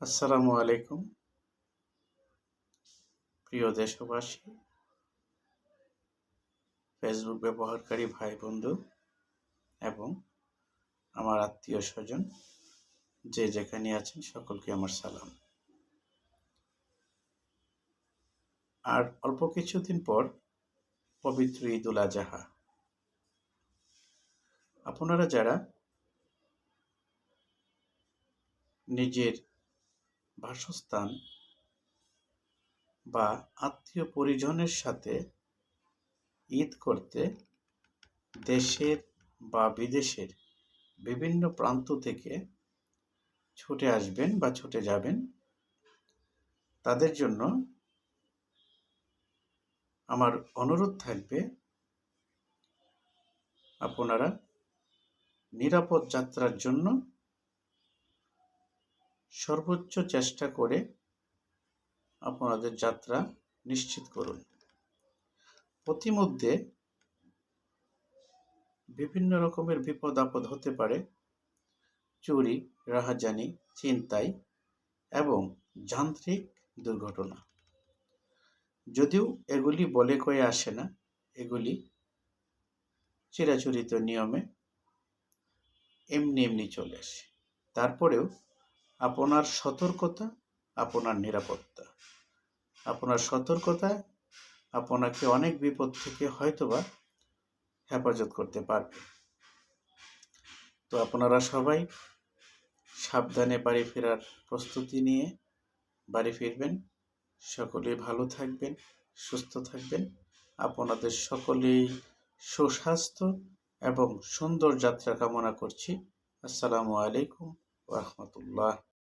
আসসালামু আলাইকুম। প্রিয় দেশবাসী ফেসবুক ব্যবহারকারী ভাই বন্ধু এবং আমার আত্মীয় স্বজন, যে যেখানে আছেন সকলকে আমার সালাম। আর অল্প কিছুদিন পর পবিত্র ঈদুল আজহা। আপনারা যারা নিজের বাসস্থান বা আত্মীয় পরিজনের সাথে ঈদ করতে দেশের বা বিদেশের বিভিন্ন প্রান্ত থেকে ছুটে আসবেন বা ছুটে যাবেন। তাদের জন্য আমার অনুরোধ থাকবে, আপনারা নিরাপদ যাত্রার জন্য সর্বোচ্চ চেষ্টা করে আপনাদের যাত্রা নিশ্চিত করুন। প্রতিমধ্যে বিভিন্ন রকমের বিপদ আপদ হতে পারে। চুরি, রাহাজানি চিন্তাই এবং যান্ত্রিক দুর্ঘটনা। যদিও এগুলি বলে কয়ে আসে না, এগুলি চিরাচরিত নিয়মে এমনি এমনি চলে আসে। তারপরেও আপনার সতর্কতা, আপনার নিরাপত্তা। আপনার সতর্কতায় আপনাকে অনেক বিপদ থেকে হয়তোবা হেফাজত করতে পারবে। তো আপনারা সবাই সাবধানে বাড়ি ফেরার প্রস্তুতি নিয়ে বাড়ি ফিরবেন। সকলেই ভালো থাকবেন, সুস্থ থাকবেন। আপনাদের সকলেই সুস্বাস্থ্য এবং সুন্দর যাত্রা কামনা করছি। আসসালামু আলাইকুম। রহমতুল্লাহ